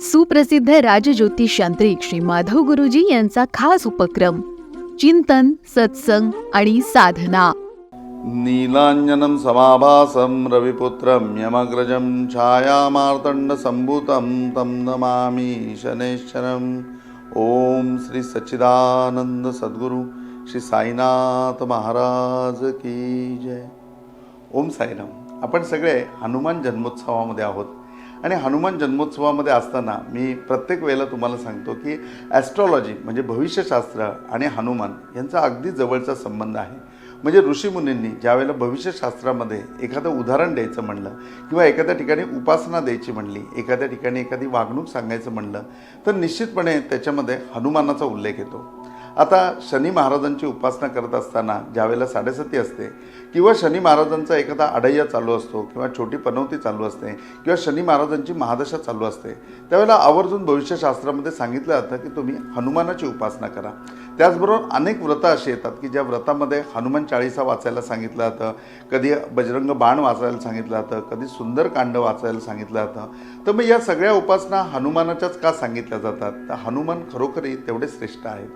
सुप्रसिद्ध राजज्योतिष यांत्रिक श्री माधव गुरुजी यांचा खास उपक्रम चिंतन सत्संग आणि साधना. नीलाञ्जनं समाभासं रविपुत्रं यमग्रजं छायामार्तण्डसम्भूतं तं नमामि शनैश्चरम् ॐ श्री सच्चिदानंद सद्गुरू श्री साईनाथ महाराज की जय। ओम साईराम। आपण सगळे हनुमान जन्मोत्सवामध्ये आहोत. आणि हनुमान जन्मोत्सवामध्ये असताना मी प्रत्येक वेळेला तुम्हाला सांगतो की ॲस्ट्रॉलॉजी म्हणजे भविष्यशास्त्र आणि हनुमान यांचा अगदी जवळचा संबंध आहे. म्हणजे ऋषीमुनींनी ज्यावेळेला भविष्यशास्त्रामध्ये एखादं उदाहरण द्यायचं म्हणलं किंवा एखाद्या ठिकाणी उपासना द्यायची म्हणली एखाद्या ठिकाणी एखादी वागणूक सांगायचं म्हणलं तर निश्चितपणे त्याच्यामध्ये हनुमानाचा उल्लेख येतो. आता शनी महाराजांची उपासना करत असताना ज्यावेळेला साडेसती असते किंवा शनी महाराजांचा एखादा अडय्या चालू असतो किंवा छोटी पनवती चालू असते किंवा शनी महाराजांची महादशा चालू असते त्यावेळेला आवर्जून भविष्यशास्त्रामध्ये सांगितलं जातं की तुम्ही हनुमानाची उपासना करा. त्याचबरोबर अनेक व्रतं अशी येतात की ज्या व्रतामध्ये हनुमान चाळीसा वाचायला सांगितलं जातं कधी बजरंग बाण वाचायला सांगितलं जातं कधी सुंदरकांड वाचायला सांगितलं जातं. तर मग या सगळ्या उपासना हनुमानाच्याच का सांगितल्या जातात? तर हनुमान खरोखरही तेवढे श्रेष्ठ आहेत.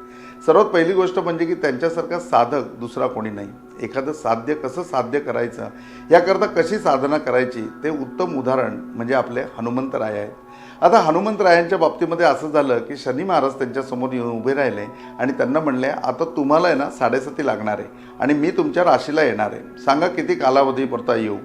सर्वात पहिली गोष्ट म्हणजे की त्यांच्यासारखा साधक दुसरा कोणी नाही. एखादं साध्य कसं साध्य करायचं याकरता कशी साधना करायची ते उत्तम उदाहरण म्हणजे आपले हनुमंतराय आहेत. आता हनुमंतरायांच्या बाबतीमध्ये असं झालं की शनी महाराज त्यांच्यासमोर येऊन उभे राहिले आणि त्यांना म्हणले आता तुम्हाला आहे ना साडेसती लागणार आहे आणि मी तुमच्या राशीला येणार आहे. सांगा किती कालावधी पुरता येऊ.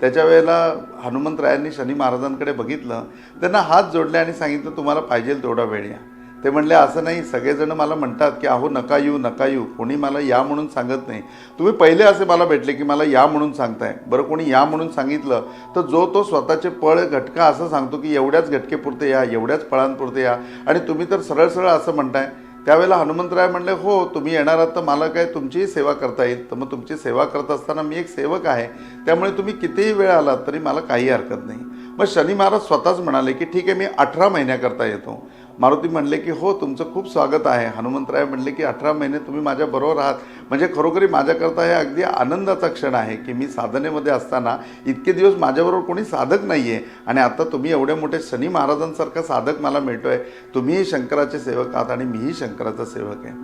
त्याच्या वेळेला हनुमंतरायांनी शनी महाराजांकडे बघितलं त्यांना हात जोडले आणि सांगितलं तुम्हाला पाहिजे तेवढा वेळ या. ते म्हणले असं नाही सगळेजण मला म्हणतात की अहो नका येऊ नका येऊ. कोणी मला या म्हणून सांगत नाही. तुम्ही पहिले असे मला भेटले की मला या म्हणून सांगताय. बरं कोणी या म्हणून सांगितलं तर जो तो स्वतःचे पळ घटका असं सांगतो की एवढ्याच घटकेपुरते या एवढ्याच फळांपुरते या. आणि तुम्ही तर सरळ सरळ असं म्हणताय. त्यावेळेला हनुमंतराय म्हणले हो तुम्ही येणार आहात तर मला काय तुमचीही सेवा करता येईल? तर मग तुमची सेवा करत असताना मी एक सेवक आहे. त्यामुळे तुम्ही कितीही वेळ आलात तरी मला काही हरकत नाही. मग शनी महाराज स्वतःच म्हणाले की ठीक आहे मी अठरा महिन्याकरता येतो. मारुती म्हणले की हो तुमचं खूप स्वागत आहे. हनुमंतराय म्हणले की अठरा महिने तुम्ही माझ्याबरोबर आहात. म्हणजे खरोखरी माझ्याकरता हे अगदी आनंदाचा क्षण आहे की मी साधनेमध्ये असताना इतके दिवस माझ्याबरोबर कोणी साधक नाही आहे आणि आता तुम्ही एवढे मोठे शनी महाराजांसारखा साधक मला मिळतोय. तुम्हीही शंकराचे सेवक आहात आणि मीही शंकराचा सेवक आहे.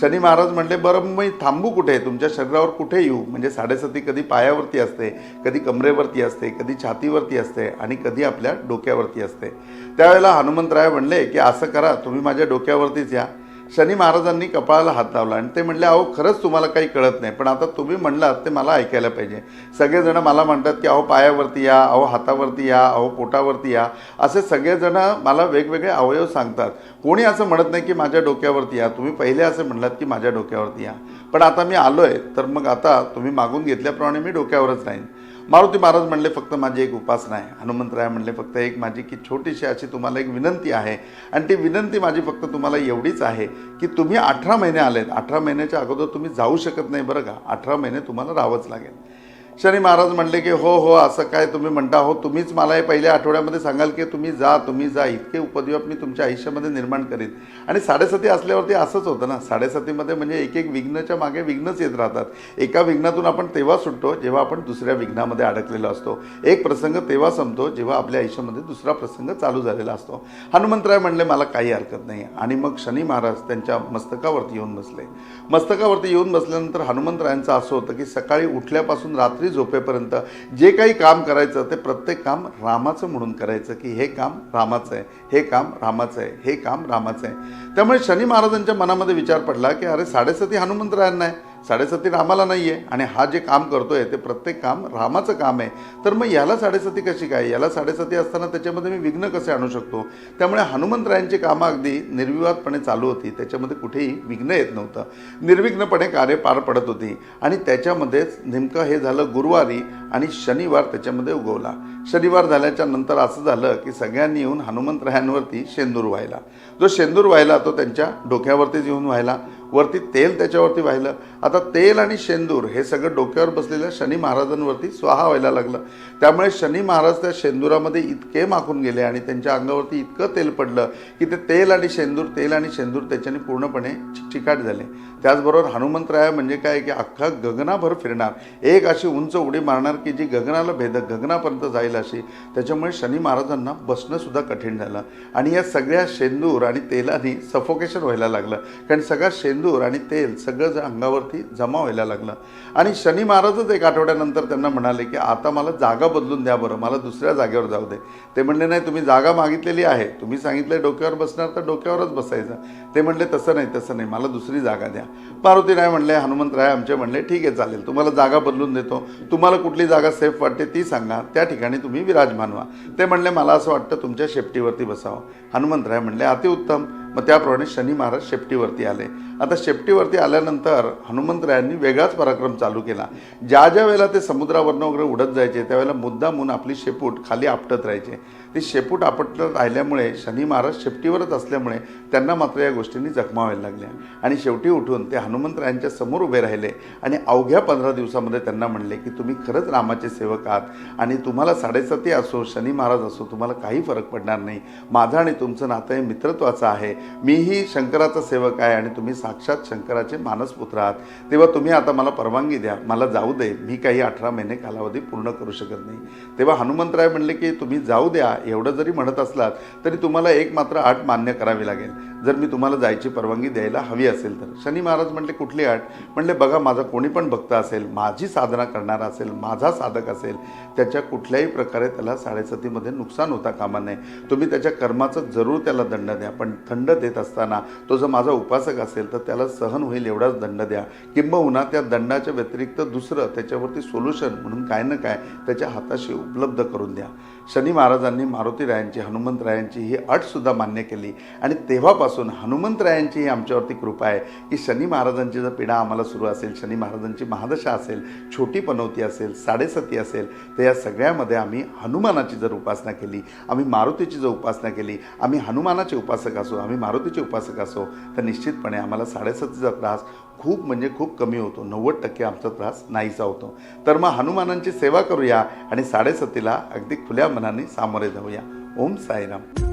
शनी महाराज म्हणले बरं मी थांबू कुठे? तुमच्या शरीरावर कुठे येऊ? म्हणजे साडेसती कधी पायावरती असते कधी कमरेवरती असते कधी छातीवरती असते आणि कधी आपल्या डोक्यावरती असते. त्यावेळेला हनुमंतराय म्हणले की असं करा तुम्ही माझ्या डोक्यावरतीच या. शनी महाराजांनी कपाळाला हात लावला आणि ते म्हणले अहो खरंच तुम्हाला काही कळत नाही पण आता तुम्ही म्हणलात ते मला ऐकायला पाहिजे. सगळेजण मला म्हणतात की अहो पायावरती या अहो हातावरती या अहो पोटावरती या. असे सगळेजण मला वेगवेगळे अवयव सांगतात. कोणी असं म्हणत नाही की माझ्या डोक्यावरती या. तुम्ही पहिले असं म्हणलात की माझ्या डोक्यावरती या. पण आता मी आलो आहे तर मग आता तुम्ही मागून घेतल्याप्रमाणे मी डोक्यावरच राहीन. मारुती महाराज म्हणले फक्त माझी एक उपासना आहे हनुमंतराय म्हणले फक्त एक माझी की छोटीशी अशी तुम्हाला एक विनंती आहे. आणि ती विनंती माझी फक्त तुम्हाला एवढीच आहे की तुम्ही अठरा महिने आलेत. अठरा महिन्याच्या अगोदर तुम्ही जाऊ शकत नाही बरं का. अठरा महिने तुम्हाला राहावंच लागेल. शनी महाराज म्हणले की हो हो असं काय तुम्ही म्हणता? हो तुम्हीच मला हे पहिल्या आठवड्यामध्ये सांगाल की तुम्ही जा तुम्ही जा इतके उपद्व्याप मी तुमच्या आयुष्यामध्ये निर्माण करीन. आणि साडेसती असल्यावरती असंच होतं ना. साडेसतीमध्ये म्हणजे एक एक विघ्नाच्या मागे विघ्नच येत राहतात. एका विघ्नातून आपण तेव्हा सुटतो जेव्हा आपण दुसऱ्या विघ्नामध्ये अडकलेलो असतो. एक प्रसंग तेव्हा संपतो जेव्हा आपल्या आयुष्यामध्ये दुसरा प्रसंग चालू झालेला असतो. हनुमंतराय म्हणले मला काही हरकत नाही. आणि मग शनी महाराज त्यांच्या मस्तकावरती येऊन बसले. मस्तकावरती येऊन बसल्यानंतर हनुमंतरायांचं असं होतं की सकाळी उठल्यापासून रात्री झोपेपर्यंत जे काही काम करायचं ते प्रत्येक काम रामाचं म्हणून करायचं की हे काम रामाचं आहे हे काम रामाचं आहे हे काम रामाचं आहे. त्यामुळे शनी महाराजांच्या मनामध्ये विचार पडला की अरे साडेसती हनुमंतरायांना आहे. साडेसती रामाला नाही आहे आणि हा जे काम करतो आहे ते प्रत्येक काम रामाचं काम आहे. तर मग याला साडेसती कशी काय? याला साडेसती असताना त्याच्यामध्ये मी विघ्न कसे आणू शकतो? त्यामुळे हनुमंतरायांची कामं अगदी निर्विवादपणे चालू होती. त्याच्यामध्ये कुठेही विघ्न येत नव्हतं. निर्विघ्नपणे कार्य पार पडत होती. आणि त्याच्यामध्येच नेमकं हे झालं गुरुवारी आणि शनिवार त्याच्यामध्ये उगवला. शनिवार झाल्याच्यानंतर असं झालं की सगळ्यांनी येऊन हनुमंतरायांवरती शेंदूर व्हायला. जो शेंदूर व्हायला तो त्यांच्या डोक्यावरतीच येऊन व्हायला. वरती तेल त्याच्यावरती वाहिलं. आता तेल आणि शेंदूर हे सगळं डोक्यावर बसलेल्या शनी महाराजांवरती स्वाहा व्हायला लागलं. त्यामुळे शनी महाराज त्या शेंदुरामध्ये इतके माखून गेले आणि त्यांच्या अंगावरती इतकं तेल पडलं की ते तेल आणि शेंदूर तेल आणि शेंदूर त्याच्याने पूर्णपणे चिकचिकाट झाले. त्याचबरोबर हनुमंतराय म्हणजे काय की अख्खा गगनाभर फिरणार. एक अशी उंच उडी मारणार की जी गगनाला भेदक गगनापर्यंत जाईल अशी. त्याच्यामुळे शनी महाराजांना बसणंसुद्धा कठीण झालं. आणि या सगळ्या शेंदूर आणि तेलाने सफोकेशन व्हायला लागलं. कारण सगळा शेंदूर आणि तेल सगळं अंगावरती जमा व्हायला लागलं. आणि शनी महाराजच एक आठवड्यानंतर त्यांना म्हणाले की आता मला जागा बदलून द्या बरं मला दुसऱ्या जागेवर जाऊ दे. ते म्हणले नाही तुम्ही जागा मागितलेली आहे. तुम्ही सांगितलं डोक्यावर बसणार तर डोक्यावरच बसायचं. ते म्हणले तसं नाही तसं नाही मला दुसरी जागा द्या. पार्वती राय म्हणले हनुमंतराय आमचे म्हणले ठीक आहे चालेल तुम्हाला जागा बदलून देतो. तुम्हाला कुठली जागा सेफ वाटते ती सांगा त्या ठिकाणी तुम्ही विराजमान व्हा. ते म्हणले मला असं वाटतं तुमच्या शेपटीवरती बसावं. हनुमंतराय म्हणले अतिउत्तम. मग त्याप्रमाणे शनी महाराज शेपटीवरती आले. आता शेपटीवरती आल्यानंतर हनुमंतरायांनी वेगळाच पराक्रम चालू केला. ज्या ज्या वेळेला ते समुद्रावरनं वगैरे उडत जायचे त्यावेळेला मुद्दामून आपली शेपूट खाली आपटत राहायचे. ती शेपूट आपटत राहिल्यामुळे शनी महाराज शेपटीवरच असल्यामुळे त्यांना मात्र या गोष्टींनी जखमावायला लागल्या. आणि शेवटी उठून ते हनुमंतरायांच्या समोर उभे राहिले आणि अवघ्या पंधरा दिवसामध्ये त्यांना म्हणले की तुम्ही खरंच रामाचे सेवक आहात आणि तुम्हाला साडेसाती असो शनी महाराज असो तुम्हाला काही फरक पडणार नाही. माझं आणि तुमचं नातं हे मित्रत्वाचं आहे. मीही शंकराचा सेवक आहे आणि तुम्ही साक्षात शंकराचे मानसपुत्र आहात. तेव्हा तुम्ही आता मला परवानगी द्या. मला जाऊ दे. मी काही अठरा महिने कालावधी पूर्ण करू शकत नाही. तेव्हा हनुमंतराय म्हणले की तुम्ही जाऊ द्या. एवढं जरी म्हणत असलात तरी तुम्हाला एक मात्र अट मान्य करावी लागेल. जर मी तुम्हाला जायची परवानगी द्यायला हवी असेल तर. शनी महाराज म्हणले कुठली अट म्हणले बघा माझा कोणी पण भक्त असेल माझी साधना करणारा असेल माझा साधक असेल त्याच्या कुठल्याही प्रकारे त्याला साडेसातीमध्ये नुकसान होता कामा नये. तुम्ही त्याच्या कर्माचं जरूर त्याला दंड द्या. पण थंड देत असताना तो जर माझा उपासक असेल तर त्याला सहन होईल एवढाच दंड द्या. किंबहुना त्या दंडाच्या व्यतिरिक्त दुसरं त्याच्यावरती सोल्युशन म्हणून काय ना काय त्याच्या हाताशी उपलब्ध करून द्या. शनी महाराजांनी मारुतीरायांची हनुमंतरायांची ही अटसुद्धा मान्य केली. आणि तेव्हापासून हनुमंतरायांची ही आमच्यावरती कृपा आहे की शनी महाराजांची जर पिढा आम्हाला सुरू असेल शनी महाराजांची महादशा असेल छोटी पनवती असेल साडेसती असेल तर या सगळ्यामध्ये आम्ही हनुमानाची जर उपासना केली आम्ही मारुतीची जर उपासना केली आम्ही हनुमानाचे उपासक असो आम्ही मारुतीचे उपासक असो तर निश्चितपणे आम्हाला साडेसतीचा त्रास खूप म्हणजे खूप कमी होतो. नव्वद टक्के आमचा त्रास नाहीसा होतो. तर मग हनुमानांची सेवा करूया आणि साडेसतीला अगदी खुल्या मनाने सामोरे जाऊया ओम साईराम